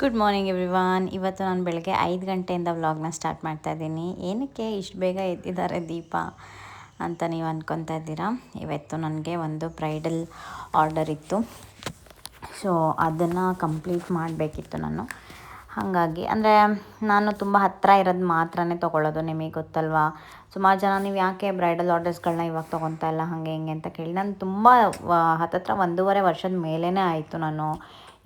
Good morning everyone ಇವತ್ತು ನಾನು ಬೆಳಗ್ಗೆ ಐದು ಗಂಟೆಯಿಂದ ವ್ಲಾಗ್ನ ಸ್ಟಾರ್ಟ್ ಮಾಡ್ತಾ ಇದ್ದೀನಿ. ಏನಕ್ಕೆ ಇಷ್ಟು ಬೇಗ ಎದ್ದಿದ್ದಾರೆ ದೀಪ ಅಂತ ನೀವು ಅಂದ್ಕೊತಾ ಇದ್ದೀರಾ? ಇವತ್ತು ನನಗೆ ಒಂದು ಬ್ರೈಡಲ್ ಆರ್ಡರ್ ಇತ್ತು. ಸೊ ಅದನ್ನು ಕಂಪ್ಲೀಟ್ ಮಾಡಬೇಕಿತ್ತು ನಾನು. ಹಾಗಾಗಿ, ಅಂದರೆ ನಾನು ತುಂಬ ಹತ್ತಿರ ಇರೋದು ಮಾತ್ರನೇ ತೊಗೊಳ್ಳೋದು ನಿಮಗೆ ಗೊತ್ತಲ್ವಾ? ಸುಮಾರು ಜನ ನೀವು ಯಾಕೆ ಬ್ರೈಡಲ್ ಆರ್ಡರ್ಸ್ಗಳನ್ನ ಇವಾಗ ತೊಗೊತಾ ಇಲ್ಲ, ಹಾಗೆ ಹಿಂಗೆ ಅಂತ ಕೇಳಿ. ನಾನು ತುಂಬ ಹತ್ತತ್ರ ಒಂದೂವರೆ ವರ್ಷದ ಮೇಲೇ ಆಯಿತು ನಾನು.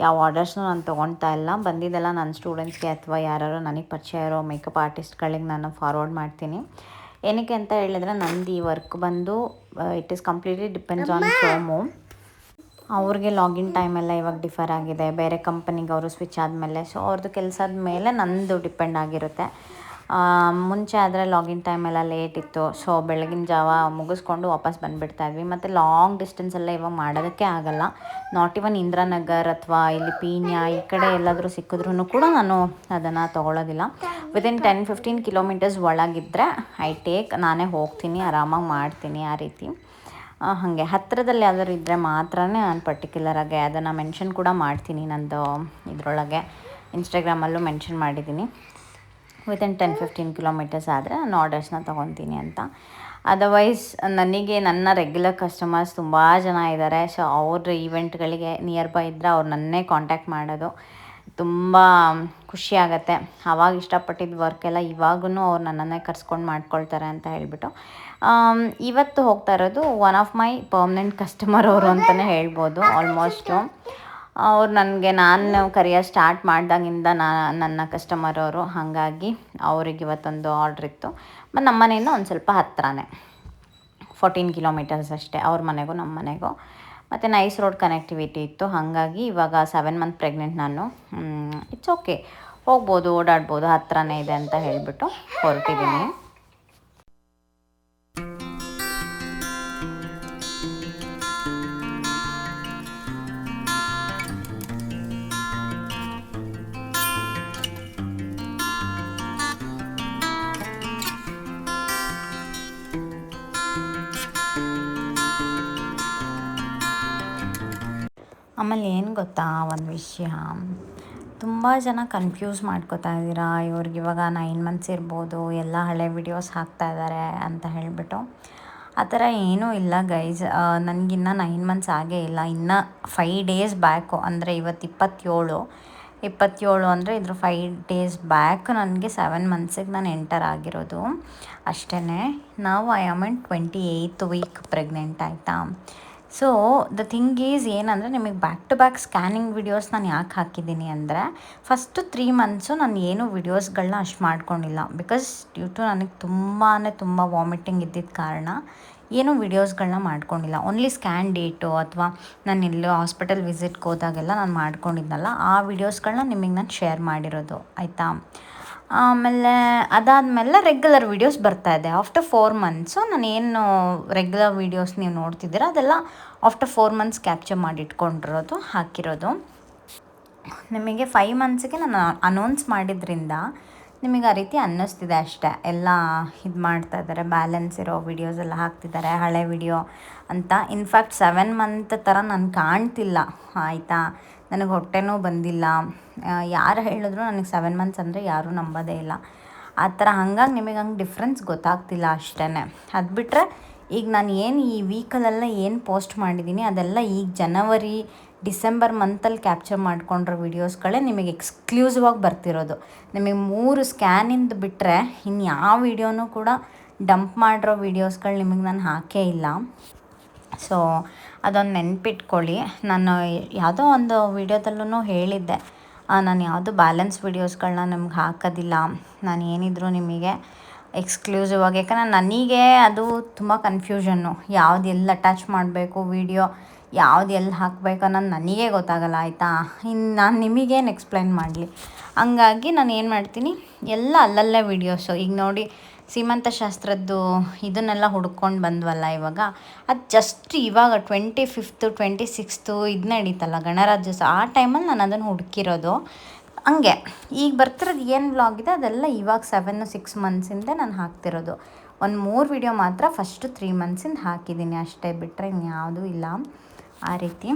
ಯಾವ ಆರ್ಡರ್ಸ್ನು ನಾನು ತೊಗೊಳ್ತಾ ಇಲ್ಲ. ಬಂದಿದ್ದೆಲ್ಲ ನನ್ನ ಸ್ಟೂಡೆಂಟ್ಸ್ಗೆ ಅಥವಾ ಯಾರು ನನಗೆ ಪರಿಚಯ ಇರೋ ಮೇಕಪ್ ಆರ್ಟಿಸ್ಟ್ಗಳಿಗೆ ನಾನು ಫಾರ್ವರ್ಡ್ ಮಾಡ್ತೀನಿ. ಏನಕ್ಕೆ ಅಂತ ಹೇಳಿದ್ರೆ ನಂದು ಈ ವರ್ಕ್ ಬಂದು it is completely depends on Somu. ಅವ್ರಿಗೆ ಲಾಗಿನ್ ಟೈಮ್ ಎಲ್ಲ ಇವಾಗ ಡಿಫರ್ ಆಗಿದೆ. ಬೇರೆ ಕಂಪನಿಗೆ ಅವರು ಸ್ವಿಚ್ ಆದಮೇಲೆ. ಸೊ ಅವ್ರದ್ದು ಕೆಲಸದ ಮೇಲೆ ನಂದು ಡಿಪೆಂಡ್ ಆಗಿರುತ್ತೆ. ಮುಂಚೆ ಆದರೆ ಲಾಗಿನ್ ಟೈಮೆಲ್ಲ ಲೇಟ್ ಇತ್ತು. ಸೊ ಬೆಳಗಿನ ಜಾವ ಮುಗಿಸ್ಕೊಂಡು ವಾಪಸ್ ಬಂದುಬಿಡ್ತಾ ಇದ್ವಿ. ಮತ್ತು ಲಾಂಗ್ ಡಿಸ್ಟೆನ್ಸ್ ಎಲ್ಲ ಇವಾಗ ಮಾಡೋದಕ್ಕೆ ಆಗಲ್ಲ. ನಾಟ್ ಇವನ್ ಇಂದ್ರಾನಗರ್ ಅಥವಾ ಇಲ್ಲಿ ಪೀಣ್ಯ ಈ ಕಡೆ ಎಲ್ಲಾದರೂ ಸಿಕ್ಕಿದ್ರೂ ಕೂಡ ನಾನು ಅದನ್ನು ತೊಗೊಳೋದಿಲ್ಲ. ವಿತಿನ್ ಟೆನ್ ಫಿಫ್ಟೀನ್ ಕಿಲೋಮೀಟರ್ಸ್ ಒಳಗಿದ್ದರೆ ಐ ಟೇಕ್ ನಾನೇ ಹೋಗ್ತೀನಿ, ಆರಾಮಾಗಿ ಮಾಡ್ತೀನಿ ಆ ರೀತಿ. ಹಾಗೆ. ಹತ್ತಿರದಲ್ಲಿ ಯಾವ್ದಾದ್ರು ಇದ್ದರೆ ಮಾತ್ರನೇ ನಾನು ಪರ್ಟಿಕ್ಯುಲರಾಗಿ ಅದನ್ನು ಮೆನ್ಷನ್ ಕೂಡ ಮಾಡ್ತೀನಿ ನಂದು ಇದರೊಳಗೆ. ಇನ್ಸ್ಟಾಗ್ರಾಮಲ್ಲೂ ಮೆನ್ಷನ್ ಮಾಡಿದ್ದೀನಿ. ವಿತಿನ್ ಟೆನ್ ಫಿಫ್ಟೀನ್ ಕಿಲೋಮೀಟರ್ಸ್ ಆದರೆ ನಾನು ಆರ್ಡರ್ಸ್ನ ತೊಗೊತೀನಿ ಅಂತ. ಅದರ್ವೈಸ್ ನನಗೆ ನನ್ನ ರೆಗ್ಯುಲರ್ ಕಸ್ಟಮರ್ಸ್ ತುಂಬ ಜನ ಇದ್ದಾರೆ ಸೊ ಅವ್ರ ಈವೆಂಟ್ಗಳಿಗೆ ನಿಯರ್ ಬೈ ಇದ್ದರೆ ಅವ್ರು ನನ್ನೇ ಕಾಂಟ್ಯಾಕ್ಟ್ ಮಾಡೋದು ತುಂಬ ಖುಷಿಯಾಗತ್ತೆ ಆವಾಗ ಇಷ್ಟಪಟ್ಟಿದ್ದ ವರ್ಕೆಲ್ಲ ಇವಾಗೂ ಅವ್ರು ನನ್ನನ್ನೇ ಕರ್ಸ್ಕೊಂಡು ಮಾಡ್ಕೊಳ್ತಾರೆ ಅಂತ ಹೇಳಿಬಿಟ್ಟು. ಇವತ್ತು ಹೋಗ್ತಾ ಇರೋದು one of my permanent customer ಅವರು ಅಂತಲೇ ಹೇಳ್ಬೋದು ಆಲ್ಮೋಸ್ಟು ಅವ್ರು ನನಗೆ ನಾನು ಕರಿಯರ್ ಸ್ಟಾರ್ಟ್ ಮಾಡಿದಾಗಿಂದ ನಾ, ನನ್ನ ಕಸ್ಟಮರ್ ಅವರು, ಹಾಗಾಗಿ ಅವ್ರಿಗೆ ಇವತ್ತೊಂದು ಆರ್ಡ್ರ್ ಇತ್ತು. ಮತ್ತು ನಮ್ಮ ಮನೆಯಿಂದ ಒಂದು ಸ್ವಲ್ಪ ಹತ್ತಿರನೇ ಫೋರ್ಟೀನ್ ಕಿಲೋಮೀಟರ್ಸ್ ಅಷ್ಟೇ, ಅವ್ರ ಮನೆಗೂ ನಮ್ಮ ಮನೆಗೂ. ಮತ್ತು ನೈಸ್ ರೋಡ್ ಕನೆಕ್ಟಿವಿಟಿ ಇತ್ತು. ಹಾಗಾಗಿ ಇವಾಗ ಸೆವೆನ್ ಮಂತ್ ಪ್ರೆಗ್ನೆಂಟ್ ನಾನು. ಇಟ್ಸ್ ಓಕೆ ಹೋಗ್ಬೋದು, ಓಡಾಡ್ಬೋದು ಹತ್ತಿರನೇ ಇದೆ ಅಂತ ಹೇಳಿಬಿಟ್ಟು ಹೊರಟಿದ್ದೀನಿ ಆಮೇಲೆ ಏನು ಗೊತ್ತಾ? ಒಂದು ವಿಷಯ. ತುಂಬ ಜನ ಕನ್ಫ್ಯೂಸ್ ಮಾಡ್ಕೋತಾ ಇದ್ದೀರಾ ಇವ್ರಿಗೆ ಇವಾಗ ನೈನ್ ಮಂತ್ಸ್ ಇರ್ಬೋದು, ಎಲ್ಲ ಹಳೆ ವಿಡಿಯೋಸ್ ಹಾಕ್ತಾ ಇದ್ದಾರೆ ಅಂತ ಹೇಳಿಬಿಟ್ಟು. ಆ ಥರ ಏನೂ ಇಲ್ಲ ಗೈಸ್ ನನಗಿನ್ನ ನೈನ್ ಮಂತ್ಸ್ ಆಗೇ ಇಲ್ಲ. ಇನ್ನು ಫೈವ್ ಡೇಸ್ ಬ್ಯಾಕು ಅಂದರೆ ಇವತ್ತು ಇಪ್ಪತ್ತೇಳು ಇಪ್ಪತ್ತೇಳು ಅಂದರೆ ಇದ್ರ ಫೈ ಡೇಸ್ ಬ್ಯಾಕ್ ನನಗೆ ಸೆವೆನ್ ಮಂತ್ಸಿಗೆ ನಾನು ಎಂಟರ್ ಆಗಿರೋದು. ಅಷ್ಟೇ ನಾವು I am in twenty eight week pregnant ಆಯಿತಾ? ಸೊ ದ ಥಿಂಗ್ ಈಸ್ ಏನಂದರೆ ನಿಮಗೆ back to back scanning videos ನಾನು ಯಾಕೆ ಹಾಕಿದ್ದೀನಿ ಅಂದರೆ ಫಸ್ಟು ತ್ರೀ ಮಂತ್ಸು ನಾನು ಏನು ವಿಡಿಯೋಸ್ಗಳನ್ನ ಅಷ್ಟು ಮಾಡ್ಕೊಂಡಿಲ್ಲ ಬಿಕಾಸ್ ಡ್ಯೂ ಟು ನನಗೆ ತುಂಬಾ ತುಂಬ ವಾಮಿಟಿಂಗ್ ಇದ್ದಿದ್ದ ಕಾರಣ ಏನೂ ವಿಡಿಯೋಸ್ಗಳನ್ನ ಮಾಡ್ಕೊಂಡಿಲ್ಲ. ಓನ್ಲಿ ಸ್ಕ್ಯಾನ್ ಡೇಟು ಅಥವಾ ನಾನು ಎಲ್ಲೋ ಹಾಸ್ಪಿಟಲ್ ವಿಸಿಟ್ಗೆ ಹೋದಾಗೆಲ್ಲ ನಾನು ಮಾಡ್ಕೊಂಡಿದ್ದಲ್ಲ ಆ ವಿಡಿಯೋಸ್ಗಳನ್ನ ನಿಮಗೆ ನಾನು ಶೇರ್ ಮಾಡಿರೋದು. ಆಯಿತಾ? ಆಮೇಲೆ ಅದಾದಮೇಲೆ ರೆಗ್ಯುಲರ್ ವೀಡಿಯೋಸ್ ಬರ್ತಾ ಇದೆ. ಆಫ್ಟರ್ ಫೋರ್ ಮಂತ್ಸು ನಾನು ಏನು ರೆಗ್ಯುಲರ್ ವೀಡಿಯೋಸ್ ನೀವು ನೋಡ್ತಿದ್ದೀರ, ಅದೆಲ್ಲ ಆಫ್ಟರ್ ಫೋರ್ ಮಂತ್ಸ್ ಕ್ಯಾಪ್ಚರ್ ಮಾಡಿ ಇಟ್ಕೊಂಡಿರೋದು ಹಾಕಿರೋದು. ನಿಮಗೆ ಫೈವ್ ಮಂತ್ಸಿಗೆ ನಾನು ಅನೌನ್ಸ್ ಮಾಡಿದ್ರಿಂದ ನಿಮಗೆ ಆ ರೀತಿ ಅನ್ನಿಸ್ತಿದೆ ಅಷ್ಟೇ. ಎಲ್ಲ ಇದು ಮಾಡ್ತಾ ಇದ್ದಾರೆ ಬ್ಯಾಲೆನ್ಸ್ ಇರೋ ವಿಡಿಯೋಸ್ ಎಲ್ಲ ಹಾಕ್ತಿದ್ದಾರೆ, ಹಳೆ ವಿಡಿಯೋ ಅಂತ. ಇನ್ಫ್ಯಾಕ್ಟ್ ಸೆವೆನ್ ಮಂತ್ ಥರ ನಾನು ಕಾಣ್ತಿಲ್ಲ, ಆಯಿತಾ? ನನಗೆ ಹೊಟ್ಟೆನೂ ಬಂದಿಲ್ಲ. ಯಾರು ಹೇಳಿದ್ರು ನನಗೆ ಸೆವೆನ್ ಮಂತ್ಸ್ ಅಂದರೆ ಯಾರೂ ನಂಬೋದೇ ಇಲ್ಲ. ಆ ಥರ ಹಂಗಾಗಿ ನಿಮಗೆ ಹಂಗೆ ಡಿಫ್ರೆನ್ಸ್ ಗೊತ್ತಾಗ್ತಿಲ್ಲ ಅಷ್ಟೇ ಅದು ಬಿಟ್ಟರೆ ಈಗ ನಾನು ಏನು ಈ ವೀಕಲ್ಲೆಲ್ಲ ಏನು ಪೋಸ್ಟ್ ಮಾಡಿದ್ದೀನಿ, ಅದೆಲ್ಲ ಈಗ ಜನವರಿ ಡಿಸೆಂಬರ್ ಮಂತಲ್ಲಿ ಕ್ಯಾಪ್ಚರ್ ಮಾಡ್ಕೊಂಡಿರೋ ವೀಡಿಯೋಸ್ಗಳೇ ನಿಮಗೆ ಎಕ್ಸ್ಕ್ಲೂಸಿವ್ ಆಗಿ ಬರ್ತಿರೋದು. ನಿಮಗೆ ಮೂರು ಸ್ಕ್ಯಾನಿಂದ ಬಿಟ್ಟರೆ ಇನ್ನು ಯಾವ ವೀಡಿಯೋನೂ ಕೂಡ ಡಂಪ್ ಮಾಡಿರೋ ವೀಡಿಯೋಸ್ಗಳು ನಿಮಗೆ ನಾನು ಹಾಕೇ ಇಲ್ಲ. ಸೊ ಅದೊಂದು ನೆನಪಿಟ್ಕೊಳ್ಳಿ. ನಾನು ಯಾವುದೋ ಒಂದು ವೀಡಿಯೋದಲ್ಲೂ ಹೇಳಿದ್ದೆ. ನಾನು ಯಾವುದು ಬ್ಯಾಲೆನ್ಸ್ ವೀಡಿಯೋಸ್ಗಳನ್ನ ನಿಮ್ಗೆ ಹಾಕೋದಿಲ್ಲ. ನಾನು ಏನಿದ್ರು ನಿಮಗೆ ಎಕ್ಸ್ಕ್ಲೂಸಿವ್ ಆಗಿ, ಯಾಕಂದರೆ ನನಗೆ ಅದು ತುಂಬ ಕನ್ಫ್ಯೂಷನ್ನು ಯಾವ್ದು ಎಲ್ಲಿ ಅಟ್ಯಾಚ್ ಮಾಡಬೇಕು ವೀಡಿಯೋ ಯಾವ್ದು ಎಲ್ಲಿ ಹಾಕಬೇಕು ಅನ್ನೋದು ನನಗೇ ಗೊತ್ತಾಗಲ್ಲ, ಆಯಿತಾ? ಇನ್ನು ನಾನು ನಿಮಗೇನು ಎಕ್ಸ್ಪ್ಲೈನ್ ಮಾಡಲಿ? ಹಂಗಾಗಿ ನಾನು ಏನು ಮಾಡ್ತೀನಿ, ಎಲ್ಲ ಅಲ್ಲಲ್ಲೇ ವೀಡಿಯೋಸು ಈಗ ನೋಡಿ, ಸೀಮಂತ ಶಾಸ್ತ್ರದ್ದು ಇದನ್ನೆಲ್ಲ ಹುಡ್ಕೊಂಡು ಬಂದ್ವಲ್ಲ ಇವಾಗ? ಅದು ಜಸ್ಟ್ ಇವಾಗ ಟ್ವೆಂಟಿ ಫಿಫ್ತು ಟ್ವೆಂಟಿ ಸಿಕ್ಸ್ತು ಇದು ನಡೀತಲ್ಲ ಗಣರಾಜ್ಯೋತ್ಸವ ಆ ಟೈಮಲ್ಲಿ ನಾನು ಅದನ್ನು ಹುಡುಕಿರೋದು. ಹಂಗೆ, ಈಗ ಬರ್ತಿರೋದು ಏನು ಬ್ಲಾಗ್ ಇದೆ, ಅದೆಲ್ಲ ಇವಾಗ ಸೆವೆನ್ ಸಿಕ್ಸ್ ಮಂತ್ಸಿಂದ ನಾನು ಹಾಕ್ತಿರೋದು. ಒಂದು ಮೂರು ವಿಡಿಯೋ ಮಾತ್ರ ಫಸ್ಟು ತ್ರೀ ಮಂತ್ಸಿಂದ ಹಾಕಿದ್ದೀನಿ ಅಷ್ಟೇ ಬಿಟ್ಟರೆ ಇನ್ಯಾವುದೂ ಇಲ್ಲ. ಆ ರೀತಿ.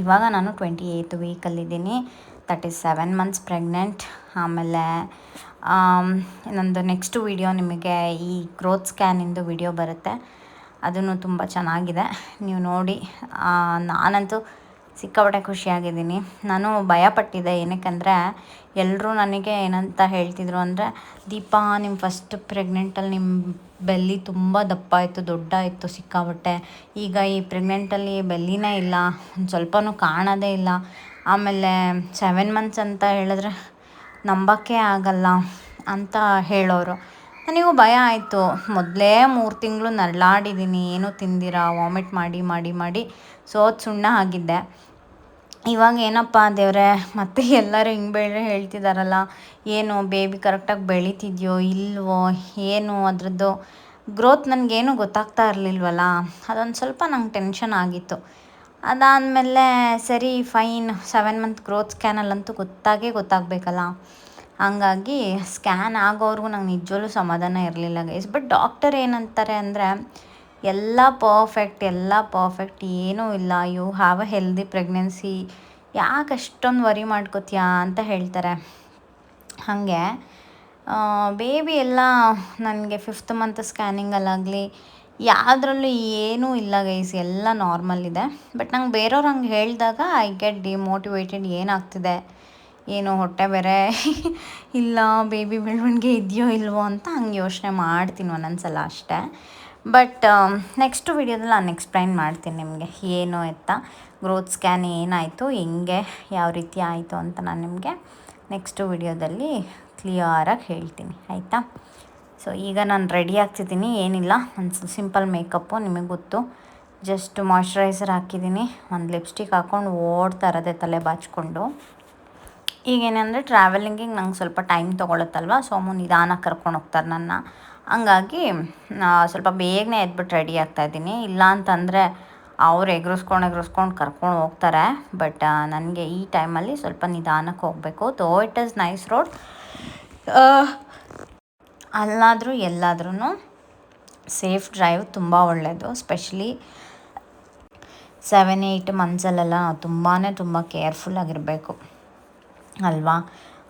ಇವಾಗ ನಾನು ಟ್ವೆಂಟಿ ಏಯ್ತ್ ವೀಕಲ್ಲಿದ್ದೀನಿ. ತರ್ಟಿ ಸೆವೆನ್ ಮಂತ್ಸ್ ಪ್ರೆಗ್ನೆಂಟ್ ಆಮೇಲೆ ನಂದು ನೆಕ್ಸ್ಟ್ ವಿಡಿಯೋ ನಿಮಗೆ ಈ ಗ್ರೋತ್ ಸ್ಕ್ಯಾನಿಂದು ವಿಡಿಯೋ ಬರುತ್ತೆ. ಅದನ್ನು ತುಂಬ ಚೆನ್ನಾಗಿದೆ. ನೀವು ನೋಡಿ ನಾನಂತೂ ಸಿಕ್ಕಾಪಟ್ಟೆ ಖುಷಿಯಾಗಿದ್ದೀನಿ. ನಾನು ಭಯಪಟ್ಟಿದ್ದೆ. ಏನಕ್ಕೆಂದರೆ ಎಲ್ಲರೂ ನನಗೆ ಏನಂತ ಹೇಳ್ತಿದ್ರು ಅಂದರೆ, ದೀಪಾ ನಿಮ್ಮ ಫಸ್ಟ್ ಪ್ರೆಗ್ನೆಂಟಲ್ಲಿ ನಿಮ್ಮ ಬೆಲ್ಲಿ ತುಂಬ ದಪ್ಪ ಇತ್ತು ದೊಡ್ಡ ಇತ್ತು ಸಿಕ್ಕಾಪಟ್ಟೆ. ಈಗ ಈ ಪ್ರೆಗ್ನೆಂಟಲ್ಲಿ ಬೆಲ್ಲಿನೇ ಇಲ್ಲ ಒಂದು ಸ್ವಲ್ಪನೂ ಕಾಣೋದೇ ಇಲ್ಲ. ಆಮೇಲೆ ಸೆವೆನ್ ಮಂತ್ಸ್ ಅಂತ ಹೇಳಿದ್ರೆ ನಂಬೋಕ್ಕೆ ಆಗಲ್ಲ ಅಂತ ಹೇಳೋರು. ನನಗೂ ಭಯ ಆಯಿತು. ಮೊದಲೇ ಮೂರು ತಿಂಗಳು ನರಳಾಡಿದ್ದೀನಿ ಏನೂ ತಿಂದಿರ? ವಾಮಿಟ್ ಮಾಡಿ ಮಾಡಿ ಮಾಡಿ. ಸೋತ್ ಸುಣ್ಣ ಆಗಿದ್ದೆ. ಇವಾಗ ಏನಪ್ಪ ದೇವ್ರೆ, ಮತ್ತೆ ಎಲ್ಲರೂ ಹಿಂಗೆ ಬೆಳೆ ಹೇಳ್ತಿದ್ದಾರಲ್ಲ ಏನು ಬೇಬಿ ಕರೆಕ್ಟಾಗಿ ಬೆಳೀತಿದ್ಯೋ ಇಲ್ವೋ ಏನು ಅದರದ್ದು ಗ್ರೋತ್ ನನಗೇನು ಗೊತ್ತಾಗ್ತಾ ಇರಲಿಲ್ವಲ್ಲ, ಅದೊಂದು ಸ್ವಲ್ಪ ನಂಗೆ ಟೆನ್ಷನ್ ಆಗಿತ್ತು. ಅದಾದಮೇಲೆ ಸರಿ ಫೈನ್ ಸೆವೆನ್ ಮಂತ್ ಗ್ರೋತ್ ಸ್ಕ್ಯಾನಲ್ಲಂತೂ ಗೊತ್ತಾಗೇ ಗೊತ್ತಾಗಬೇಕಲ್ಲ. ಹಂಗಾಗಿ ಸ್ಕ್ಯಾನ್ ಆಗೋವ್ರಿಗೂ ನಂಗೆ ನಿಜವಲ್ಲೂ ಸಮಾಧಾನ ಇರಲಿಲ್ಲ ಗೈಸ್ ಬಟ್ ಡಾಕ್ಟರ್ ಏನಂತಾರೆ ಅಂದರೆ ಎಲ್ಲ ಪರ್ಫೆಕ್ಟ್ ಎಲ್ಲ ಪರ್ಫೆಕ್ಟ್ ಏನೂ ಇಲ್ಲ. You have a healthy pregnancy ಯಾಕೆ ಅಷ್ಟೊಂದು ವರಿ ಮಾಡ್ಕೋತೀಯಾ ಅಂತ ಹೇಳ್ತಾರೆ. ಹಾಗೆ ಬೇಬಿ ಎಲ್ಲ ನನಗೆ ಫಿಫ್ತ್ ಮಂತ್ ಸ್ಕ್ಯಾನಿಂಗಲ್ಲಾಗಲಿ ಯಾವುದ್ರಲ್ಲೂ ಏನೂ ಇಲ್ಲ ಗೈಸ್ ಎಲ್ಲ ನಾರ್ಮಲ್ ಇದೆ. ಬಟ್ ನಂಗೆ ಬೇರೆಯವ್ರು ಹಂಗೆ ಹೇಳಿದಾಗ ಐ ಗೆಟ್ ಡಿಮೋಟಿವೇಟೆಡ್ ಏನಾಗ್ತಿದೆ? ಏನು ಹೊಟ್ಟೆ ಬೇರೆ? ಇಲ್ಲ ಬೇಬಿ ಬೆಳವಣಿಗೆ ಇದೆಯೋ ಇಲ್ವೋ ಅಂತ ಹಂಗೆ ಯೋಚನೆ ಮಾಡ್ತೀನಿ ಒಂದೊಂದು ಸಲ ಅಷ್ಟೇ. ಬಟ್ ನೆಕ್ಸ್ಟ್ ವಿಡಿಯೋದಲ್ಲಿ ನಾನು ಎಕ್ಸ್ಪ್ಲೈನ್ ಮಾಡ್ತೀನಿ ನಿಮಗೆ ಏನು ಎತ್ತ ಗ್ರೋತ್ ಸ್ಕ್ಯಾನ್ ಏನಾಯಿತು, ಹೆಂಗೆ, ಯಾವ ರೀತಿ ಆಯಿತು ಅಂತ ನಾನು ನಿಮಗೆ ನೆಕ್ಸ್ಟು ವಿಡಿಯೋದಲ್ಲಿ ಕ್ಲಿಯರಾಗಿ ಹೇಳ್ತೀನಿ. ಆಯಿತಾ? ಸೊ ಈಗ ನಾನು ರೆಡಿ ಆಗ್ತಿದ್ದೀನಿ. ಏನಿಲ್ಲ, ಒಂದು ಸಿಂಪಲ್ ಮೇಕಪ್ಪು ನಿಮಗೆ ಗೊತ್ತು. ಜಸ್ಟ್ ಮಾಯ್ಶ್ಚರೈಸರ್ ಹಾಕಿದ್ದೀನಿ. ಒಂದು ಲಿಪ್ಸ್ಟಿಕ್ ಹಾಕ್ಕೊಂಡು ಓಡ್ತಾ ಇರೋದೆ ತಲೆ ಬಾಚ್ಕೊಂಡು. ಈಗೇನೆಂದರೆ ಟ್ರಾವೆಲಿಂಗಿಗೆ ನಂಗೆ ಸ್ವಲ್ಪ ಟೈಮ್ ತೊಗೊಳುತ್ತಲ್ವ? ಸೋಮು ನಿಧಾನ ಕರ್ಕೊಂಡು ಹೋಗ್ತಾರೆ ನನ್ನ. ಹಂಗಾಗಿ ಸ್ವಲ್ಪ ಬೇಗನೆ ಎದ್ಬಿಟ್ಟು ರೆಡಿ ಆಗ್ತಾಯಿದ್ದೀನಿ ಇಲ್ಲ ಅಂತಂದರೆ ಅವ್ರು ಎಗ್ರಿಸ್ಕೊಂಡು ಎಗ್ರಿಸ್ಕೊಂಡು ಕರ್ಕೊಂಡು ಹೋಗ್ತಾರೆ. ಬಟ್ ನನಗೆ ಈ ಟೈಮಲ್ಲಿ ಸ್ವಲ್ಪ ನಿಧಾನಕ್ಕೆ ಹೋಗಬೇಕು. Though it is nice road ಅಲ್ಲಾದರೂ ಎಲ್ಲಾದ್ರೂ ಸೇಫ್ ಡ್ರೈವ್ ತುಂಬ ಒಳ್ಳೆಯದು ಸ್ಪೆಷಲಿ ಸೆವೆನ್ ಏಯ್ಟ್ ಮಂತ್ಸಲ್ಲೆಲ್ಲ ನಾವು ತುಂಬಾ ತುಂಬ ಕೇರ್ಫುಲ್ಲಾಗಿರಬೇಕು ಅಲ್ವಾ?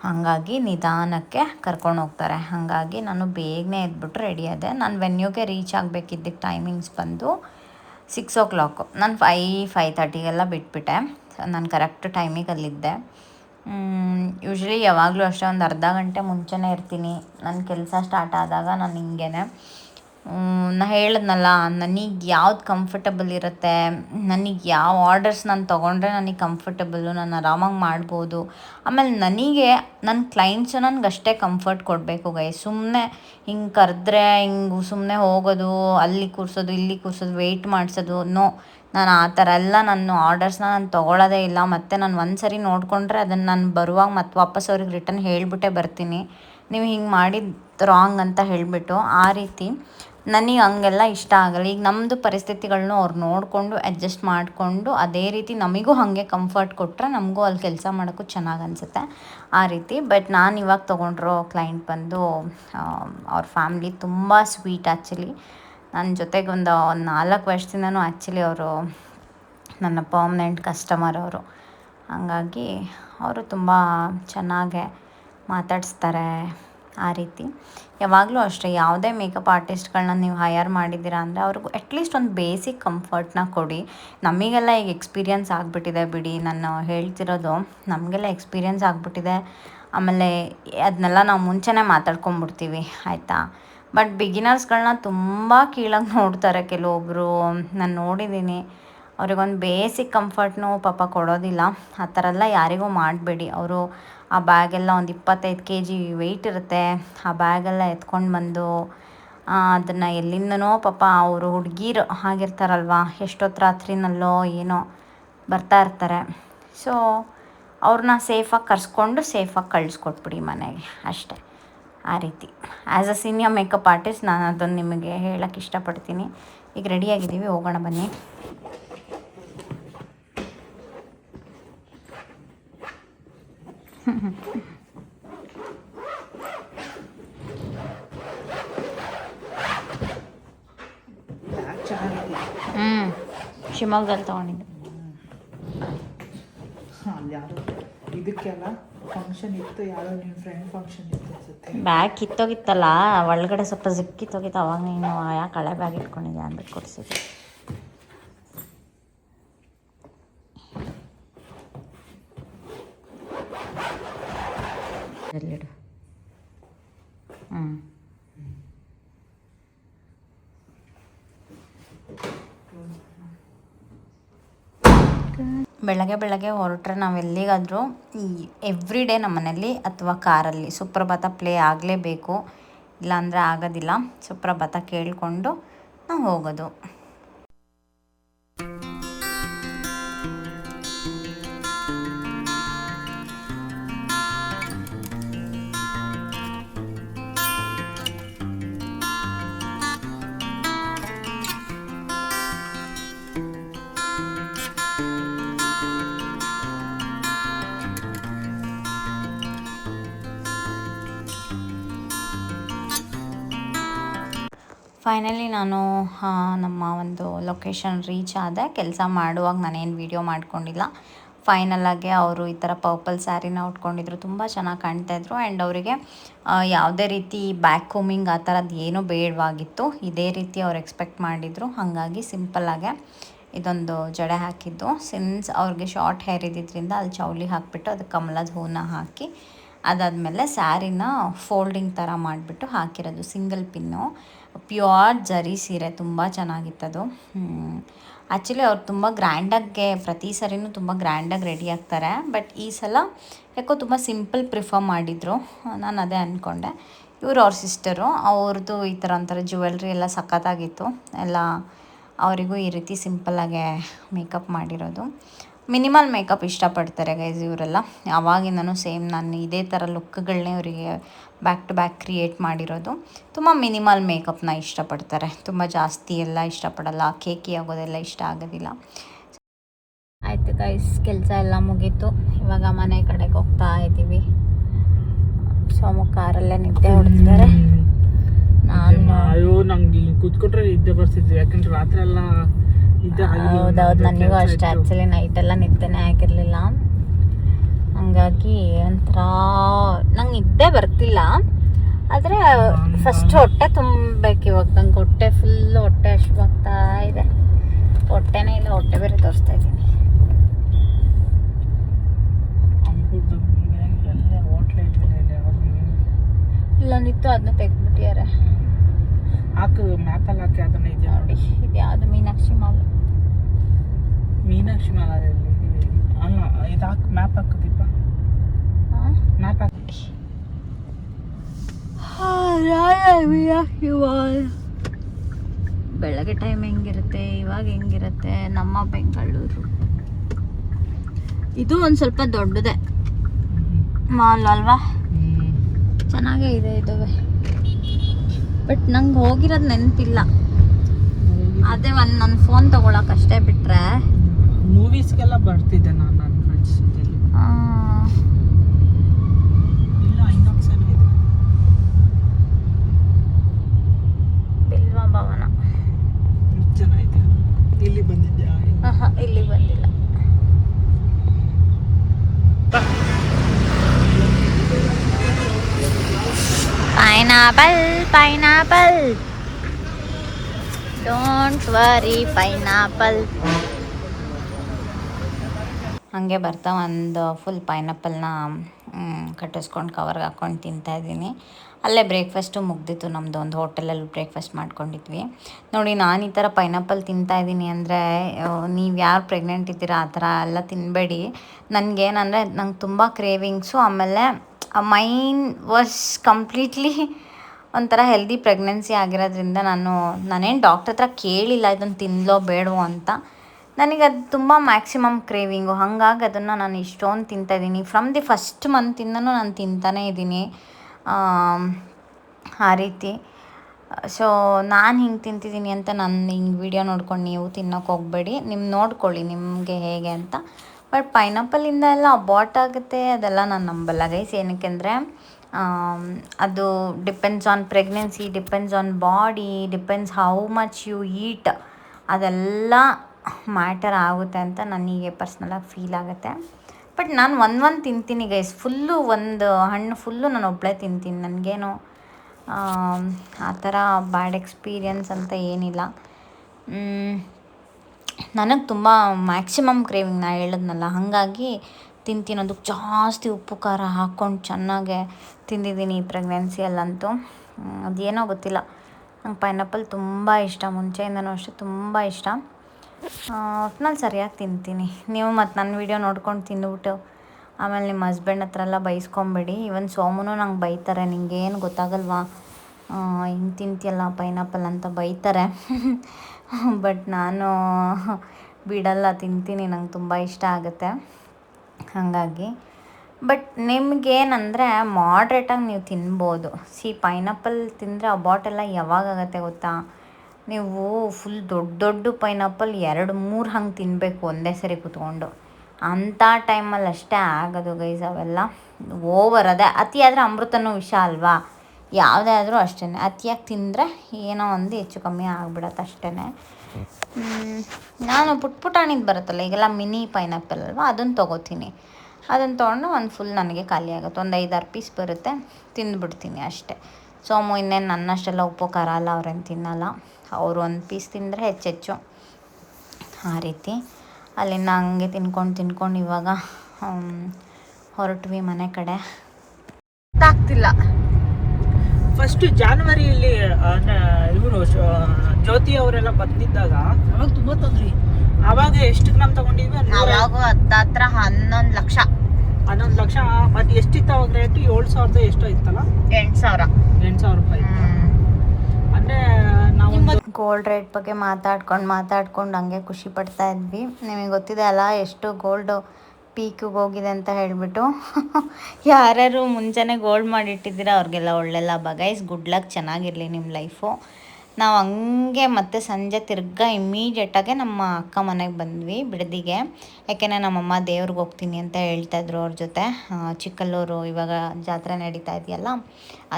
ಹಾಗಾಗಿ ನಿಧಾನಕ್ಕೆ ಕರ್ಕೊಂಡು ಹೋಗ್ತಾರೆ. ಹಾಗಾಗಿ ನಾನು ಬೇಗನೆ ಎದ್ಬಿಟ್ಟು ರೆಡಿ ಆದೆ. ನಾನು ವೆನ್ಯೂಗೆ ರೀಚ್ ಆಗಬೇಕಿದ್ದಕ್ಕೆ ಟೈಮಿಂಗ್ಸ್ ಬಂದು ಸಿಕ್ಸ್ ಓ ಕ್ಲಾಕು ನಾನು ಫೈ ಫೈ ತರ್ಟಿಗೆಲ್ಲ ಬಿಟ್ಬಿಟ್ಟೆ. ನಾನು ಕರೆಕ್ಟ್ ಟೈಮಿಗೆ ಅಲ್ಲಿದ್ದೆ ಯೂಶ್ವಲಿ ಯಾವಾಗಲೂ ಅಷ್ಟೇ, ಒಂದು ಅರ್ಧ ಗಂಟೆ ಮುಂಚೆನೇ ಇರ್ತೀನಿ. ನನ್ನ ಕೆಲಸ ಸ್ಟಾರ್ಟ್ ಆದಾಗ ನಾನು ಹಿಂಗೇನೆ. ನಾ ಹೇಳಿದ್ನಲ್ಲ, ನನಗೆ ಯಾವ್ದು ಕಂಫರ್ಟಬಲ್ ಇರುತ್ತೆ, ನನಗೆ ಯಾವ ಆರ್ಡರ್ಸ್ ನಾನು ತೊಗೊಂಡ್ರೆ ನನಗೆ ಕಂಫರ್ಟಬಲ್ಲು ನಾನು ಆರಾಮಾಗಿ ಮಾಡ್ಬೋದು. ಆಮೇಲೆ ನನಗೆ ನನ್ನ ಕ್ಲೈಂಟ್ಸು ನನಗೆ ಅಷ್ಟೇ ಕಂಫರ್ಟ್ ಕೊಡಬೇಕು ಗೈ ಸುಮ್ಮನೆ ಹಿಂಗೆ ಕರೆದ್ರೆ, ಹಿಂಗೆ ಸುಮ್ಮನೆ ಹೋಗೋದು, ಅಲ್ಲಿ ಕೂರಿಸೋದು, ಇಲ್ಲಿ ಕೂರಿಸೋದು ವೆಯ್ಟ್ ಮಾಡಿಸೋದು ನೋ ನಾನು ಆ ಥರ ಎಲ್ಲ ನನ್ನ ಆರ್ಡರ್ಸ್ನ ನಾನು ತೊಗೊಳ್ಳೋದೇ ಇಲ್ಲ. ಮತ್ತು ನಾನು ಒಂದು ಸರಿ ನೋಡಿಕೊಂಡ್ರೆ ಅದನ್ನು ನಾನು ಬರುವಾಗ ಮತ್ತೆ ವಾಪಸ್ ಅವ್ರಿಗೆ ರಿಟರ್ನ್ ಹೇಳಿಬಿಟ್ಟೆ ಬರ್ತೀನಿ. ನೀವು ಹಿಂಗೆ ಮಾಡಿದ್ದು ರಾಂಗ್ ಅಂತ ಹೇಳಿಬಿಟ್ಟು ಆ ರೀತಿ ನನಗೆ ಹಂಗೆಲ್ಲ ಇಷ್ಟ ಆಗಲ್ಲ. ಈಗ ನಮ್ಮದು ಪರಿಸ್ಥಿತಿಗಳನ್ನೂ ಅವ್ರು ನೋಡಿಕೊಂಡು ಅಡ್ಜಸ್ಟ್ ಮಾಡಿಕೊಂಡು, ಅದೇ ರೀತಿ ನಮಗೂ ಹಾಗೆ ಕಂಫರ್ಟ್ ಕೊಟ್ಟರೆ ನಮಗೂ ಅಲ್ಲಿ ಕೆಲಸ ಮಾಡೋಕ್ಕೂ ಚೆನ್ನಾಗಿ ಅನಿಸುತ್ತೆ ಆ ರೀತಿ. ಬಟ್ ನಾನು ಇವಾಗ ತೊಗೊಂಡಿರೋ ಕ್ಲೈಂಟ್ ಬಂದು ಅವ್ರ ಫ್ಯಾಮ್ಲಿ ತುಂಬ ಸ್ವೀಟ್ ಆ್ಯಕ್ಚುಲಿ ನನ್ನ ಜೊತೆಗೆ ಒಂದು ಒಂದು ನಾಲ್ಕು ವರ್ಷದಿಂದನೂ ಆ್ಯಕ್ಚುಲಿ ಅವರು ನನ್ನ ಪರ್ಮನೆಂಟ್ ಕಸ್ಟಮರ್ ಅವರು. ಹಾಗಾಗಿ ಅವರು ತುಂಬ ಚೆನ್ನಾಗೆ ಮಾತಾಡಿಸ್ತಾರೆ. ಆ ರೀತಿ. ಯಾವಾಗಲೂ ಅಷ್ಟೇ, ಯಾವುದೇ ಮೇಕಪ್ ಆರ್ಟಿಸ್ಟ್ಗಳನ್ನ ನೀವು ಹೈಯರ್ ಮಾಡಿದ್ದೀರಾ ಅಂದರೆ ಅವ್ರಿಗೂ ಅಟ್ಲೀಸ್ಟ್ ಒಂದು ಬೇಸಿಕ್ ಕಂಫರ್ಟ್ನ ಕೊಡಿ. ನಮಗೆಲ್ಲ ಈಗ ಎಕ್ಸ್ಪೀರಿಯನ್ಸ್ ಆಗಿಬಿಟ್ಟಿದೆ ಬಿಡಿ, ನಾನು ಹೇಳ್ತಿರೋದು. ನಮಗೆಲ್ಲ ಎಕ್ಸ್ಪೀರಿಯನ್ಸ್ ಆಗಿಬಿಟ್ಟಿದೆ. ಆಮೇಲೆ ಅದನ್ನೆಲ್ಲ ನಾವು ಮುಂಚೆನೇ ಮಾತಾಡ್ಕೊಂಬಿಡ್ತೀವಿ, ಆಯಿತಾ? ಬಟ್ ಬಿಗಿನರ್ಸ್ಗಳನ್ನ ತುಂಬ ಕೀಳಾಗಿ ನೋಡ್ತಾರೆ ಕೆಲವೊಬ್ಬರು ನಾನು ನೋಡಿದ್ದೀನಿ ಅವ್ರಿಗೊಂದು ಬೇಸಿಕ್ ಕಂಫರ್ಟ್ನೂ ಪಾಪ ಕೊಡೋದಿಲ್ಲ. ಆ ಥರ ಎಲ್ಲ ಯಾರಿಗೂ ಮಾಡಬೇಡಿ. ಅವರು ಆ ಬ್ಯಾಗೆಲ್ಲ ಒಂದು ಇಪ್ಪತ್ತೈದು ಕೆ ಜಿ ವೆಯ್ಟ್ ಇರುತ್ತೆ. ಆ ಬ್ಯಾಗೆಲ್ಲ ಎತ್ಕೊಂಡು ಬಂದು ಅದನ್ನು ಎಲ್ಲಿಂದನೋ ಪಾಪ ಅವರು ಹುಡುಗೀರು ಆಗಿರ್ತಾರಲ್ವ, ಎಷ್ಟೊತ್ತು ರಾತ್ರಿನಲ್ಲೋ ಏನೋ ಬರ್ತಾ ಇರ್ತಾರೆ. ಸೊ ಅವ್ರನ್ನ ಸೇಫಾಗಿ ಕರ್ಸ್ಕೊಂಡು ಸೇಫಾಗಿ ಕಳಿಸ್ಕೊಟ್ಬಿಡಿ ಮನೆಗೆ ಅಷ್ಟೇ. ಆ ರೀತಿ. As a senior makeup artist ನಾನು ಅದನ್ನು ನಿಮಗೆ ಹೇಳೋಕ್ಕೆ ಇಷ್ಟಪಡ್ತೀನಿ. ಈಗ ರೆಡಿಯಾಗಿದ್ದೀವಿ ಹೋಗೋಣ ಬನ್ನಿ ಬ್ಯಾಗ್ ಚೆನ್ನಾಗಿದೆ ಹ್ಞೂ ಶಿವಮೊಗ್ಗದಲ್ಲಿ ತೊಗೊಂಡಿದ್ದು. ಯಾರು? ಇದಕ್ಕೆಲ್ಲ ಫಂಕ್ಷನ್ ಇತ್ತು ಫ್ರೆಂಡ್ ಫಂಕ್ಷನ್ ಇತ್ತು ಅನ್ಸುತ್ತೆ. ಬ್ಯಾಗ್ ಕಿತ್ತೋಗಿತ್ತಲ್ಲ ಒಳಗಡೆ ಸ್ವಲ್ಪ ಜಿಪ್ ಕಿತ್ತೋಗಿತ್ತು ಅವಾಗ ನೀನು ಯಾಕೆ ಹಳೆ ಬ್ಯಾಗ್ ಇಟ್ಕೊಂಡಿದ್ದೆ ಅಂದ್ಬಿಟ್ಟು ಕೊಡಿಸಿದ್ದೆ. ಎಲ್ಲಿಡು ಹ್ಞೂ ಬೆಳಗ್ಗೆ ಬೆಳಗ್ಗೆ ಹೊರಟ್ರೆ ನಾವು ಎಲ್ಲಿಗಾದರೂ ಈ ಎವ್ರಿ ಡೇ ನಮ್ಮ ಮನೇಲಿ ಅಥವಾ ಕಾರಲ್ಲಿ ಸುಪ್ರಭಾತ ಪ್ಲೇ ಆಗಲೇಬೇಕು. ಇಲ್ಲಾಂದರೆ ಆಗೋದಿಲ್ಲ. ಸುಪ್ರಭಾತ ಕೇಳಿಕೊಂಡು ನಾವು ಹೋಗೋದು. ಫೈನಲಿ ನಾನು ನಮ್ಮ ಒಂದು ಲೊಕೇಶನ್ ರೀಚ್ ಆದೆ ಕೆಲಸ ಮಾಡುವಾಗ ನಾನೇನು ವೀಡಿಯೋ ಮಾಡ್ಕೊಂಡಿಲ್ಲ. ಫೈನಲಾಗಿ ಅವರು ಈ ಥರ ಪರ್ಪಲ್ ಸ್ಯಾರಿನ ಉಟ್ಕೊಂಡಿದ್ರು. ತುಂಬ ಚೆನ್ನಾಗಿ ಕಾಣ್ತಾಯಿದ್ರು ಆ್ಯಂಡ್ ಅವರಿಗೆ ಯಾವುದೇ ರೀತಿ ಬ್ಯಾಕ್ ಕೋಮಿಂಗ್ ಆ ಥರದ್ದು ಏನೂ ಬೇಡವಾಗಿತ್ತು. ಇದೇ ರೀತಿ ಅವ್ರು ಎಕ್ಸ್ಪೆಕ್ಟ್ ಮಾಡಿದರು. ಹಾಗಾಗಿ ಸಿಂಪಲ್ಲಾಗೆ ಇದೊಂದು ಜಡೆ ಹಾಕಿದ್ದು. ಸಿನ್ಸ್ ಅವ್ರಿಗೆ ಶಾರ್ಟ್ ಹೇರ್ ಇದ್ದಿದ್ದರಿಂದ ಅಲ್ಲಿ ಚೌಲಿ ಹಾಕಿಬಿಟ್ಟು ಅದಕ್ಕೆ ಕಮಲದ ಹೂನ ಹಾಕಿ ಅದಾದಮೇಲೆ ಸ್ಯಾರಿನ ಫೋಲ್ಡಿಂಗ್ ಥರ ಮಾಡಿಬಿಟ್ಟು ಹಾಕಿರೋದು, ಸಿಂಗಲ್ ಪಿನ್ನು. ಪ್ಯೂರ್ ಜರಿ ಸೀರೆ ತುಂಬ ಚೆನ್ನಾಗಿತ್ತದು. ಆ್ಯಕ್ಚುಲಿ ಅವ್ರು ತುಂಬ ಗ್ರ್ಯಾಂಡಾಗೆ ಪ್ರತಿ ಸರಿನೂ ತುಂಬ ಗ್ರ್ಯಾಂಡಾಗಿ ರೆಡಿ ಆಗ್ತಾರೆ. ಬಟ್ ಈ ಸಲ ಯಾಕೋ ತುಂಬ ಸಿಂಪಲ್ ಪ್ರಿಫರ್ ಮಾಡಿದರು. ನಾನು ಅದೇ ಅಂದ್ಕೊಂಡೆ ಇವರು ಅವ್ರ ಸಿಸ್ಟರು ಅವ್ರದ್ದು ಈ ಥರ ಒಂಥರ ಜ್ಯುವೆಲ್ರಿ ಎಲ್ಲ ಸಖತ್ತಾಗಿತ್ತು. ಎಲ್ಲ ಅವರಿಗೂ ಈ ರೀತಿ ಸಿಂಪಲ್ಲಾಗೆ ಮೇಕಪ್ ಮಾಡಿರೋದು. ಮಿನಿಮಲ್ ಮೇಕಪ್ ಇಷ್ಟಪಡ್ತಾರೆ ಗೈಸ್ ಇವರೆಲ್ಲ. ಯಾವಾಗಿಂದನೂ ಸೇಮ್ ನಾನು ಇದೇ ಥರ ಲುಕ್ಗಳನ್ನೇ ಅವರಿಗೆ ಬ್ಯಾಕ್ ಟು ಬ್ಯಾಕ್ ಕ್ರಿಯೇಟ್ ಮಾಡಿರೋದು. ತುಂಬ ಮಿನಿಮಲ್ ಮೇಕಪ್ನ ಇಷ್ಟಪಡ್ತಾರೆ. ತುಂಬ ಜಾಸ್ತಿ ಎಲ್ಲ ಇಷ್ಟಪಡಲ್ಲ. ಕೇಕಿ ಆಗೋದೆಲ್ಲ ಇಷ್ಟ ಆಗೋದಿಲ್ಲ. ಆಯಿತು ಗೈಸ್ ಕೆಲಸ ಎಲ್ಲ ಮುಗೀತು. ಇವಾಗ ಮನೆ ಕಡೆಗೆ ಹೋಗ್ತಾ ಇದ್ದೀವಿ. ಸೋಮು ಕಾರಲ್ಲೇ ನಿದ್ದೆ ಹೊಡ್ತಿದ್ದಾರೆ ನಾನು ಅಯ್ಯೋ ನಂಗೆ ಕೂತ್ಕೊಟ್ರೆ ಕೂತ್ಕೊಂಡ್ರೆ ನಿದ್ದೆ ಬರ್ತಿದ್ವಿ ಯಾಕಂದ್ರೆ ರಾತ್ರಿ ಎಲ್ಲ. ಹೌದೌದು ನನಗೂ ಅಷ್ಟೇ. ಆ್ಯಕ್ಚುಲಿ ನೈಟೆಲ್ಲ ನಿದ್ದೆನೇ ಆಗಿರಲಿಲ್ಲ. ಹಂಗಾಗಿ ಒಂಥರ ನಂಗೆ ನಿದ್ದೆ ಬರ್ತಿಲ್ಲ. ಆದರೆ ಫಸ್ಟ್ ಹೊಟ್ಟೆ ತುಂಬಬೇಕು ಇವಾಗ. ನಂಗೆ ಹೊಟ್ಟೆ ಫುಲ್ ಹೊಟ್ಟೆ ಹಶ್ವಾಗ್ತಾ ಇದೆ. ಹೊಟ್ಟೆನೇ ಇಲ್ಲ ಹೊಟ್ಟೆ ಬೇರೆ ತೋರಿಸ್ತಾ ಇದ್ದೀನಿ. ಇಲ್ಲ ನಿಂತು ಅದನ್ನ ತೆಗ್ದ್ಬಿಟ್ಟಿದ್ದಾರೆ. ಹಾಕು ಮ್ಯಾಪಲ್ಲಿ ಹಾಕಿ ಅದನ್ನ ಇದೆ ನೋಡಿ. ಇದು ಯಾವುದು ಮೀನಾಕ್ಷಿ ಮಾಲ್. ಮೀನಾಕ್ಷಿ ಮಾಲದಲ್ಲಿ ಅಲ್ಲ ಇದು ಹಾಕಿ ಮ್ಯಾಪ್ ಹಾಕು ದೀಪ ಮ್ಯಾಪ್ ಹಾಕಿ. ಬೆಳಗ್ಗೆ ಟೈಮ್ ಹೆಂಗಿರುತ್ತೆ? ಇವಾಗ ಹೆಂಗಿರುತ್ತೆ? ನಮ್ಮ ಬೆಂಗಳೂರು. ಇದು ಒಂದು ಸ್ವಲ್ಪ ದೊಡ್ಡದೇ. ಮಾಲ್ ಅಲ್ವಾ? ಚೆನ್ನಾಗೇ ಇದೆ ಇದು ಬಟ್ ನಂಗೆ ಹೋಗಿರೋದು ನೆನಪಿಲ್ಲ. ಅದೇ ಒಂದು ನನ್ನ ಫೋನ್ ತಗೊಳಕ್ ಅಷ್ಟೇ ಬಿಟ್ಟರೆ ಮೂವೀಸ್ಗೆಲ್ಲ ಬರ್ತಿದ್ದೆ ನಾನು ನನ್ನ ಫ್ರೆಂಡ್ಸ್ ಜೊತೆಲಿ. ಬಿಲ್ವ ಭವನ. ಚೆನ್ನಾಗಿದೆ ಇಲ್ಲಿ ಬಂದಿದ್ಯಾ? ಆಹಾ, ಇಲ್ಲಿ ಬಂದಿಲ್ಲ. Pineapple. Pineapple don't worry pineapple ಹಾಗೆ ಬರ್ತಾ ಒಂದು ಫುಲ್ ಪೈನಾಪಲ್ನ ಕಟ್ಟಿಸ್ಕೊಂಡು ಕವರ್ಗೆ ಹಾಕ್ಕೊಂಡು ತಿಂತಾ ಇದ್ದೀನಿ. ಅಲ್ಲೇ ಬ್ರೇಕ್ಫಾಸ್ಟು ಮುಗ್ದಿತ್ತು ನಮ್ಮದು ಒಂದು ಹೋಟೆಲಲ್ಲಿ ಬ್ರೇಕ್ಫಾಸ್ಟ್ ಮಾಡ್ಕೊಂಡಿದ್ವಿ. ನೋಡಿ, ನಾನು ಈ ಥರ ಪೈನಾಪಲ್ ತಿಂತಾ ಇದ್ದೀನಿ ಅಂದರೆ ನೀವು ಯಾರು ಪ್ರೆಗ್ನೆಂಟ್ ಇದ್ದೀರಾ ಆ ಥರ ಎಲ್ಲ ತಿನ್ನಬೇಡಿ ನನಗೇನಂದರೆ ನಂಗೆ ತುಂಬ ಕ್ರೇವಿಂಗ್ಸು ಆಮೇಲೆ ಮೈಂಡ್ ವಾಸ್ ಕಂಪ್ಲೀಟ್ಲಿ ಒಂಥರ ಹೆಲ್ದಿ ಪ್ರೆಗ್ನೆನ್ಸಿ ಆಗಿರೋದ್ರಿಂದ ನಾನು, ನಾನೇನು ಡಾಕ್ಟ್ರ್ ಹತ್ರ ಕೇಳಿಲ್ಲ ಇದನ್ನು ತಿನ್ನಲೋ ಬೇಡವೋ ಅಂತ. ನನಗೆ ಅದು ತುಂಬ ಮ್ಯಾಕ್ಸಿಮಮ್ ಕ್ರೇವಿಂಗು ಹಾಗಾಗಿ ಅದನ್ನು ನಾನು ಇಷ್ಟೊಂದು ತಿಂತಾಯಿದ್ದೀನಿ ಫ್ರಮ್ ದಿ ಫಸ್ಟ್ ಮಂತಿಂದನೂ ನಾನು ತಿಂತಾನೇ ಇದ್ದೀನಿ ಆ ರೀತಿ. ಸೊ ನಾನು ಹಿಂಗೆ ತಿಂತಿದ್ದೀನಿ ಅಂತ ನಾನು ಹಿಂಗೆ ವಿಡಿಯೋ ನೋಡ್ಕೊಂಡು ನೀವು ತಿನ್ನೋಕೆ ಹೋಗಬೇಡಿ. ನಿಮ್ಮ ನೋಡ್ಕೊಳ್ಳಿ ನಿಮಗೆ ಹೇಗೆ ಅಂತ. ಬಟ್ ಪೈನಾಪಲಿಂದ ಎಲ್ಲ ಅಬಾಟ್ ಆಗುತ್ತೆ ಅದೆಲ್ಲ ನಾನು ನಂಬಲ್ಲ. ಗೈಸ್ ಏನಕ್ಕೆ ಅಂದರೆ ಅದು depends on pregnancy depends on body depends how much you eat ಅದೆಲ್ಲ ಮ್ಯಾಟರ್ ಆಗುತ್ತೆ ಅಂತ ನನಗೆ ಪರ್ಸ್ನಲಾಗಿ ಫೀಲ್ ಆಗುತ್ತೆ. ಬಟ್ ನಾನು ಒನ್ ಒನ್ ತಿಂತೀನಿ ಗೈಸ್ ಫುಲ್ಲು ಒಂದು ಹಣ್ಣು ಫುಲ್ಲು ನಾನು ಒಬ್ಬಳೇ ತಿಂತೀನಿ. ನನಗೇನು ಆ ಥರ ಬ್ಯಾಡ್ ಎಕ್ಸ್ಪೀರಿಯನ್ಸ್ ಅಂತ ಏನಿಲ್ಲ. ನನಗೆ ತುಂಬ ಮ್ಯಾಕ್ಸಿಮಮ್ ಕ್ರೇವಿಂಗ್ ನಾ ಹೇಳಿದ್ನಲ್ಲ, ಹಾಗಾಗಿ ತಿಂತೀನಿ ಅದಕ್ಕೆ ಜಾಸ್ತಿ ಉಪ್ಪು ಖಾರ ಹಾಕ್ಕೊಂಡು ಚೆನ್ನಾಗೆ ತಿಂದಿದ್ದೀನಿ ಈ ಪ್ರೆಗ್ನೆನ್ಸಿಯಲ್ಲಂತೂ ಅದೇನೋ ಗೊತ್ತಿಲ್ಲ. ನಂಗೆ ಪೈನಾಪಲ್ ತುಂಬ ಇಷ್ಟ. ಮುಂಚೆಯಿಂದನೂ ಅಷ್ಟೇ ತುಂಬ ಇಷ್ಟ. ಒಟ್ನಲ್ಲಿ ಸರಿಯಾಗಿ ತಿಂತೀನಿ. ನೀವು ಮತ್ತು ನನ್ನ ವೀಡಿಯೋ ನೋಡ್ಕೊಂಡು ತಿಂದುಬಿಟ್ಟು ಆಮೇಲೆ ನಿಮ್ಮ ಹಸ್ಬೆಂಡ್ ಹತ್ರ ಎಲ್ಲ ಬೈಸ್ಕೊಂಬೇಡಿ. ಇವನ್ ಸೋಮುನು ನಂಗೆ ಬೈತಾರೆ. ಏನು ಗೊತ್ತಾಗಲ್ವಾ? ಹಿಂಗೆ ತಿಂತಿಯಲ್ಲ ಪೈನಾಪಲ್ ಅಂತ ಬೈತಾರೆ. ಬಟ್ ನಾನು ಬಿಡಲ್ಲ. ತಿಂತೀನಿ. ನಂಗೆ ತುಂಬ ಇಷ್ಟ ಆಗುತ್ತೆ. ಹಾಗಾಗಿ ಬಟ್ ನಿಮಗೇನಂದರೆ ಮಾಡ್ರೇಟಾಗಿ ನೀವು ತಿನ್ಬೋದು. ಸಿ ಪೈನಾಪಲ್ ತಿಂದರೆ ಅಬಾಟೆಲ್ಲ ಯಾವಾಗಾಗತ್ತೆ ಗೊತ್ತಾ? ನೀವು ಫುಲ್ ದೊಡ್ಡ ದೊಡ್ಡ ಪೈನಾಪಲ್ ಎರಡು ಮೂರು ಹಂಗೆ ತಿನ್ನಬೇಕು ಒಂದೇ ಸರಿ ಕುತ್ಕೊಂಡು. ಅಂಥ ಟೈಮಲ್ಲಿ ಅಷ್ಟೇ ಆಗೋದು ಗೈಸ್ ಅವೆಲ್ಲ. ಓವರ್ ಅದೇ. ಅತಿಯಾದರೆ ಅಮೃತನೂ ವಿಷ ಅಲ್ವಾ? ಯಾವುದೇ ಆದರೂ ಅಷ್ಟೇ ಅತಿಯಾಗಿ ತಿಂದರೆ ಏನೋ ಒಂದು ಹೆಚ್ಚು ಕಮ್ಮಿ ಆಗ್ಬಿಡತ್ತೆ ಅಷ್ಟೇ ನಾನು ಪುಟ್ ಪುಟಾಣಿದ್ದು ಬರುತ್ತಲ್ಲ ಈಗೆಲ್ಲ ಮಿನಿ ಪೈನಾಪಲ್ ಅಲ್ವಾ ಅದನ್ನು ತೊಗೋತೀನಿ. ಅದನ್ನು ತೊಗೊಂಡು ಒಂದು ಫುಲ್ ನನಗೆ ಖಾಲಿ ಆಗುತ್ತೆ. ಒಂದು ಐದಾರು ಪೀಸ್ ಬರುತ್ತೆ ತಿಂದುಬಿಡ್ತೀನಿ ಅಷ್ಟೇ. ಸೋಮು ಇನ್ನೇನು ನನ್ನಷ್ಟೆಲ್ಲ ಉಪ್ಪು ಖಾರ ಅಲ್ಲ ಅವ್ರೇನು ತಿನ್ನಲ್ಲ. ಅವರು ಒಂದು ಪೀಸ್ ತಿಂದರೆ ಹೆಚ್ಚೆಚ್ಚು. ಆ ರೀತಿ. ಅಲ್ಲಿಂದ ಹಂಗೆ ತಿನ್ಕೊಂಡು ತಿನ್ಕೊಂಡು ಇವಾಗ ಹೊರಟ್ವಿ ಮನೆ ಕಡೆ. ಗೊತ್ತಾಗ್ತಿಲ್ಲ. ಫಸ್ಟ್ ಜಾನ್ವರಿಯಲ್ಲಿ ಇವರು ಜ್ಯೋತಿ ಅವರೆಲ್ಲ ಬಂದಿದ್ದಾಗ ಅವಾಗ ತುಂಬ ತೊಂದ್ರಿ. ಅವಾಗ ಎಷ್ಟು ಗ್ರಾಮ್ ತಗೊಂಡಿದ್ವಿ? ಅವಾಗ ಹತ್ತತ್ರ ಹನ್ನೊಂದು ಲಕ್ಷ. ಹನ್ನೊಂದು ಲಕ್ಷ. ಮತ್ತೆ ಎಷ್ಟಿತ್ತು ಅವಾಗ ರೇಟ್ ಏಳು ಸಾವಿರದ ಎಷ್ಟೋ ಇತ್ತಲ್ಲ? ಎಂಟು ಸಾವಿರ. ಎಂಟು ಸಾವಿರ ರೂಪಾಯಿ ಅಂದರೆ ಅಂದ್ರೆ ನಾವು ಗೋಲ್ಡ್ ರೇಟ್ ಬಗ್ಗೆ ಮಾತಾಡ್ಕೊಂಡು ಮಾತಾಡ್ಕೊಂಡು ಹಂಗೆ ಖುಷಿ ಪಡ್ತಾ ಇದ್ವಿ. ನಿಮಗೆ ಗೊತ್ತಿದೆ ಅಲ್ಲ ಎಷ್ಟು ಗೋಲ್ಡು ಪೀಕಿಗೆ ಹೋಗಿದೆ ಅಂತ ಹೇಳಿಬಿಟ್ಟು. ಯಾರ್ಯಾರು ಮುಂಚೆನೇ ಗೋಲ್ಡ್ ಮಾಡಿಟ್ಟಿದ್ದೀರಾ ಅವ್ರಿಗೆಲ್ಲ ಒಳ್ಳೆಲ್ಲ ಬಗೈಸ್ ಗೈಸ್ ಗುಡ್ ಲಕ್ ಚೆನ್ನಾಗಿರಲಿ ನಿಮ್ಮ ಲೈಫು ನಾವು ಹಂಗೆ ಮತ್ತೆ ಸಂಜೆ ತಿರ್ಗಾ ಇಮ್ಮಿಡಿಯೇಟಾಗೆ ನಮ್ಮ ಅಕ್ಕ ಮನೆಗೆ ಬಂದ್ವಿ ಬಿಡದಿಗೆ. ಯಾಕೆಂದರೆ ನಮ್ಮಮ್ಮ ದೇವ್ರಿಗೆ ಹೋಗ್ತೀನಿ ಅಂತ ಹೇಳ್ತಾಯಿದ್ರು ಅವ್ರ ಜೊತೆ. ಚಿಕ್ಕಲ್ಲೂರು ಇವಾಗ ಜಾತ್ರೆ ನಡೀತಾ ಇದೆಯಲ್ಲ,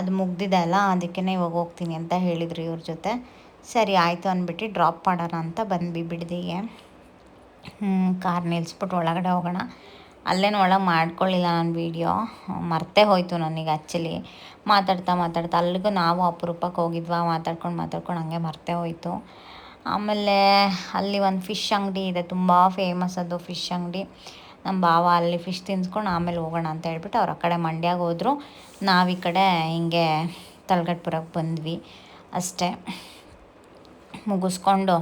ಅದು ಮುಗ್ದಿದೆ ಅಲ್ಲ ಅದಕ್ಕೆ ಇವಾಗ ಹೋಗ್ತೀನಿ ಅಂತ ಹೇಳಿದ್ರು ಇವ್ರ ಜೊತೆ. ಸರಿ, ಆಯಿತು ಅಂದ್ಬಿಟ್ಟು ಡ್ರಾಪ್ ಮಾಡೋಣ ಅಂತ ಬಂದ್ವಿ ಬಿಡದಿಗೆ. ಕಾರ್ ನಿಲ್ಲಿಸ್ಬಿಟ್ಟು ಒಳಗಡೆ ಹೋಗೋಣ. ಅಲ್ಲೇನು ಒಳಗೆ ಮಾಡ್ಕೊಳ್ಳಿಲ್ಲ ನಾನು ವೀಡಿಯೋ ಮರ್ತೇ ಹೋಯಿತು ನನಗೆ ಆ್ಯಕ್ಚುಲಿ ಮಾತಾಡ್ತಾ ಮಾತಾಡ್ತಾ ಅಲ್ಲಿಗೂ ನಾವು ಅಪರೂಪಕ್ಕೆ ಹೋಗಿದ್ವಾ, ಮಾತಾಡ್ಕೊಂಡು ಮಾತಾಡ್ಕೊಂಡು ಹಂಗೆ ಮರ್ತೇ ಹೋಯಿತು. ಆಮೇಲೆ ಅಲ್ಲಿ ಒಂದು ಫಿಶ್ ಅಂಗಡಿ ಇದೆ, ತುಂಬ ಫೇಮಸ್ ಅದು ಫಿಶ್ ಅಂಗಡಿ. ನಮ್ಮ ಭಾವ ಅಲ್ಲಿ ಫಿಶ್ ತಿನ್ಸ್ಕೊಂಡು ಆಮೇಲೆ ಹೋಗೋಣ ಅಂತ ಹೇಳ್ಬಿಟ್ಟು ಅವ್ರು ಆ ಕಡೆ ಮಂಡ್ಯಾಗ ಹೋದರು. ನಾವು ಈ ಕಡೆ ಹಿಂಗೆ ತಲಗಟ್ಪುರಕ್ಕೆ ಬಂದ್ವಿ ಅಷ್ಟೇ. ಮುಗಿಸ್ಕೊಂಡು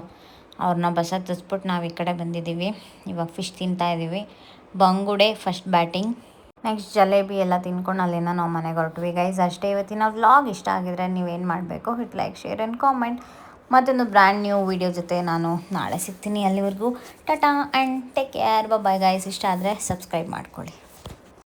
ಅವ್ರನ್ನ ಬಸ ಹತ್ತಿಸ್ಬಿಟ್ಟು ನಾವು ಈ ಕಡೆ ಬಂದಿದ್ದೀವಿ. ಇವಾಗ ಫಿಶ್ ತಿಂತಾ ಇದ್ದೀವಿ ಬಂಗುಡೆ ಫಸ್ಟ್ ಬ್ಯಾಟಿಂಗ್. ನೆಕ್ಸ್ಟ್ ಜಲೇಬಿ ಎಲ್ಲ ತಿನ್ಕೊಂಡು ಅಲ್ಲಿಂದ ನಾವು ಮನೆಗೆ ಹೊರಟ್ವಿ. ಗೈಸ್ ಅಷ್ಟೇ ಇವತ್ತಿನ ವ್ಲಾಗ್ ಇಷ್ಟ ಆಗಿದ್ರೆ ನೀವೇನು ಮಾಡಬೇಕು? Hit like share and comment ಮತ್ತೊಂದು ಬ್ರ್ಯಾಂಡ್ ನ್ಯೂ ವಿಡಿಯೋ ಜೊತೆ ನಾನು ನಾಳೆ ಸಿಗ್ತೀನಿ ಅಲ್ಲಿವರೆಗೂ. Tata and take care bye guys ಇಷ್ಟ ಆದರೆ ಸಬ್ಸ್ಕ್ರೈಬ್ ಮಾಡ್ಕೊಳ್ಳಿ.